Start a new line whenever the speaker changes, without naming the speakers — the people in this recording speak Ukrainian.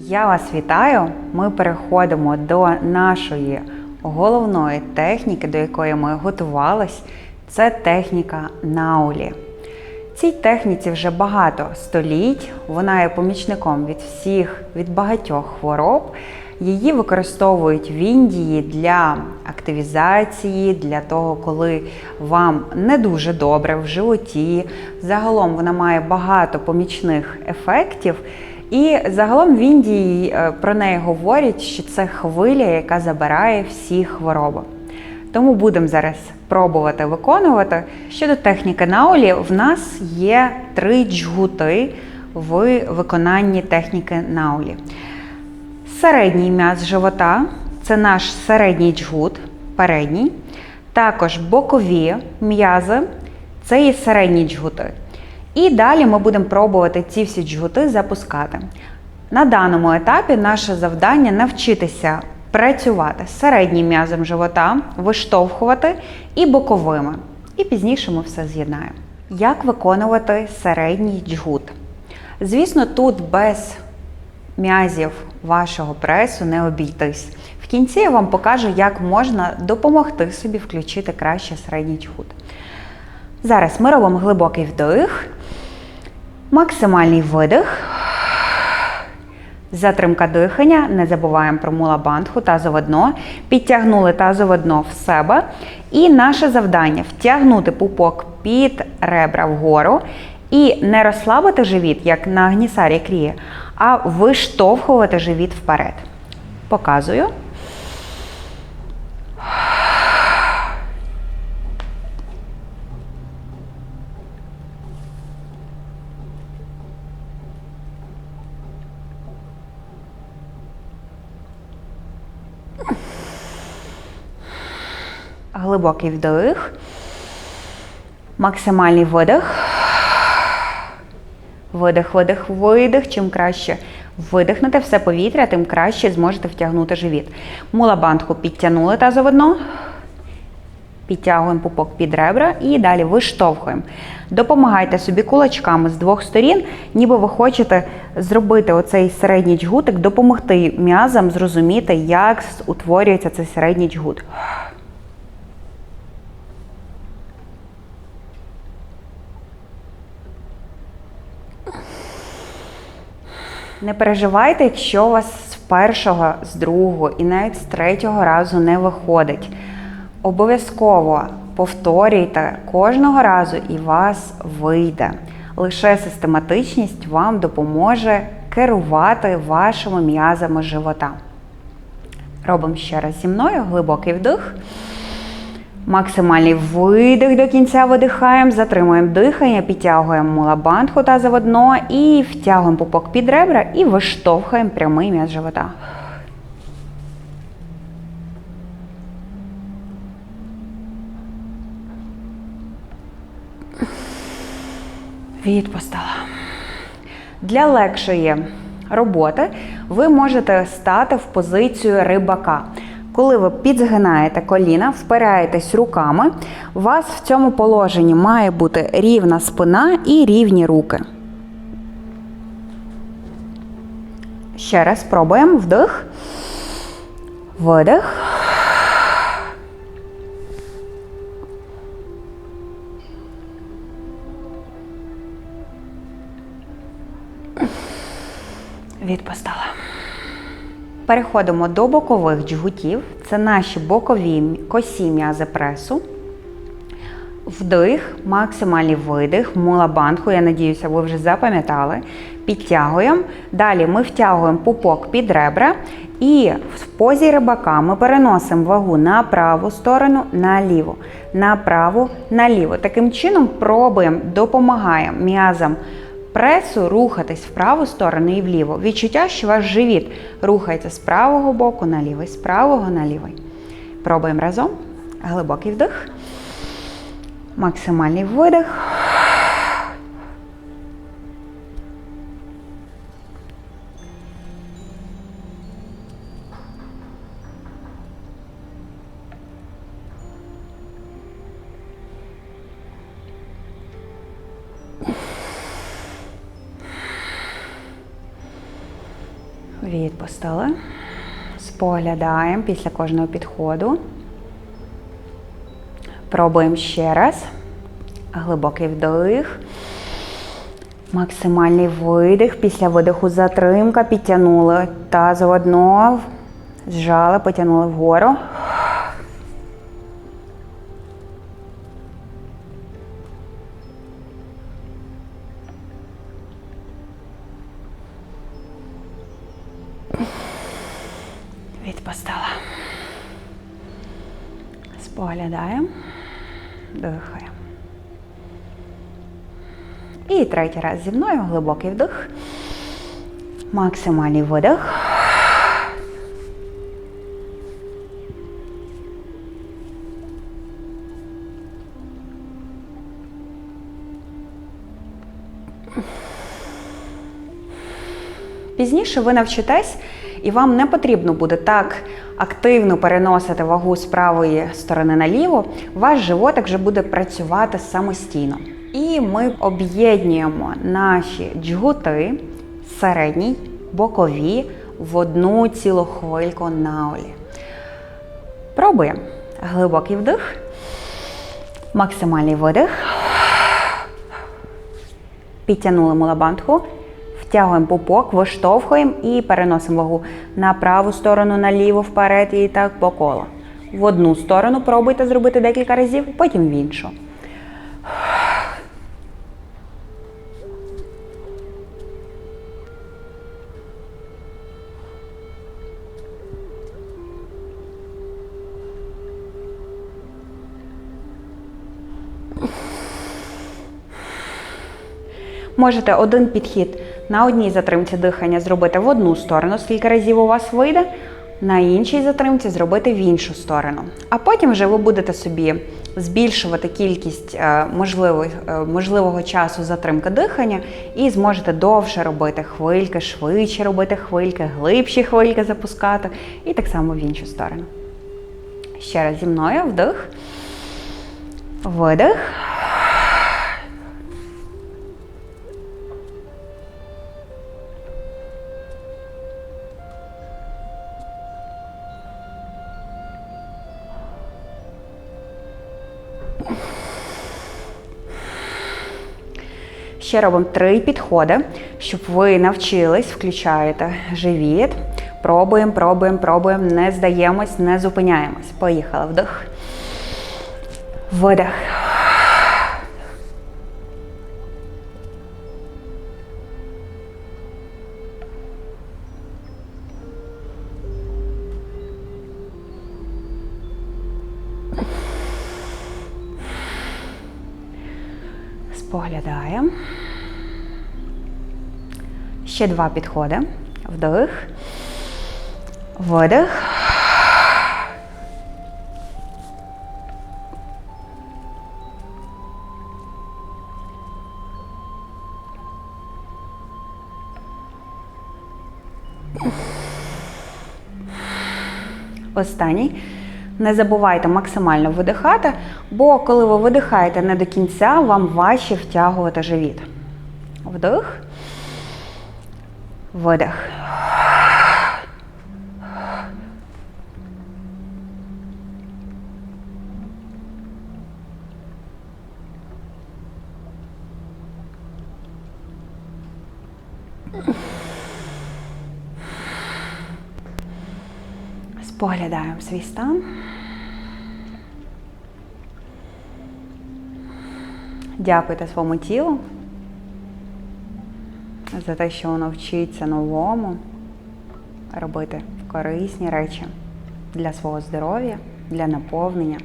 Я вас вітаю. Ми переходимо до нашої головної техніки, до якої ми готувались. Це техніка наулі. Цій техніці вже багато століть. Вона є помічником від всіх, від багатьох хвороб. Її використовують в Індії для активізації, для того, коли вам не дуже добре в животі. Загалом вона має багато помічних ефектів. І загалом в Індії е, про неї говорять, що це хвиля, яка забирає всі хвороби. Тому будемо зараз пробувати виконувати. Щодо техніки наулі, в нас є три джгути в виконанні техніки наулі. Середній м'яз живота це наш середній джгут, передній. Також бокові м'язи це і середні джгути. І далі ми будемо пробувати ці всі джгути запускати. На даному етапі наше завдання навчитися працювати з середнім м'язом живота, виштовхувати і боковими. І пізніше ми все з'єднаємо. Як виконувати середній джгут? Звісно, тут без м'язів вашого пресу не обійтись. В кінці я вам покажу, як можна допомогти собі включити краще середній джгут. Зараз ми робимо глибокий вдих, максимальний видих. Затримка дихання, не забуваємо про мулабандху, тазове дно. Підтягнули тазове дно в себе. І наше завдання втягнути пупок під ребра вгору і не розслабити живіт, як на гнісарі кріє, а виштовхувати живіт вперед. Показую. Глибокий вдих. Максимальний видих. Видих, видих, видих. Чим краще видихнете все повітря, тим краще зможете втягнути живіт. Мулабандху підтягнули тазове дно. Підтягуємо пупок під ребра і далі виштовхуємо. Допомагайте собі кулачками з двох сторін, ніби ви хочете зробити оцей середній джгутик, допомогти м'язам зрозуміти, як утворюється цей середній джгут. Не переживайте, якщо у вас з першого, з другого і навіть з третього разу не виходить. Обов'язково повторюйте кожного разу і вас вийде. Лише систематичність вам допоможе керувати вашими м'язами живота. Робимо ще раз зі мною глибокий вдих. Максимальний видих до кінця видихаємо, затримуємо дихання, підтягуємо мулабандху тазове дно і втягуємо пупок під ребра і виштовхуємо прямий м'яз живота. Відпустила. Для легшої роботи ви можете стати в позицію рибака. Коли ви підзгинаєте коліна, впираєтесь руками, у вас в цьому положенні має бути рівна спина і рівні руки. Ще раз спробуємо вдих, видих. Відпустила. Переходимо до бокових джгутів. Це наші бокові косі м'язи пресу. Вдих, максимальний видих, мулабандху, я надіюся, ви вже запам'ятали. Підтягуємо. Далі ми втягуємо пупок під ребра. І в позі рибака ми переносимо вагу на праву сторону, на ліву, на праву, на ліву. Таким чином пробуємо, допомагаємо м'язам пресу рухатись в праву сторону і вліво. Відчуття, що ваш живіт рухається з правого боку на лівий, з правого на лівий. Пробуємо разом. Глибокий вдих. Максимальний видих. Відпустили. Споглядаємо після кожного підходу. Пробуємо ще раз. Глибокий вдих. Максимальний видих. Після видиху затримка підтягнули тазово дно, зжали, потягнули вгору. Споглядаємо. Дихаємо. І третій раз зі мною глибокий вдих. Максимальний видих. Пізніше ви навчитесь, і вам не потрібно буде так активно переносити вагу з правої сторони наліво. Ваш животик вже буде працювати самостійно. І ми об'єднуємо наші джгути, середній, бокові в одну цілу хвильку на олі. Пробуємо. Глибокий вдих, максимальний видих. Підтягнули мулабандху. Втягуємо пупок, виштовхуємо і переносимо вагу на праву сторону, наліво, вперед і так по колу. В одну сторону пробуйте зробити декілька разів, потім в іншу. Можете один підхід на одній затримці дихання зробити в одну сторону, скільки разів у вас вийде, на іншій затримці зробити в іншу сторону. А потім вже ви будете собі збільшувати кількість е, е, можливого часу затримки дихання і зможете довше робити хвильки, швидше робити хвильки, глибші хвильки запускати, і так само в іншу сторону. Ще раз зі мною вдих, видих. Ще робимо три підходи, щоб ви навчились, включаєте живіт. Пробуємо, пробуємо, пробуємо, не здаємось, не зупиняємось. Поїхали. Вдих. Видих. Споглядаємо. Ще два підходи. Вдих. Видих. Останній. Не забувайте максимально видихати, бо коли ви видихаєте не до кінця, вам важче втягувати живіт. Вдих. Видих. Споглядаємо свій стан. Дякуйте своєму тілу за те, що воно вчиться новому, робити корисні речі для свого здоров'я, для наповнення.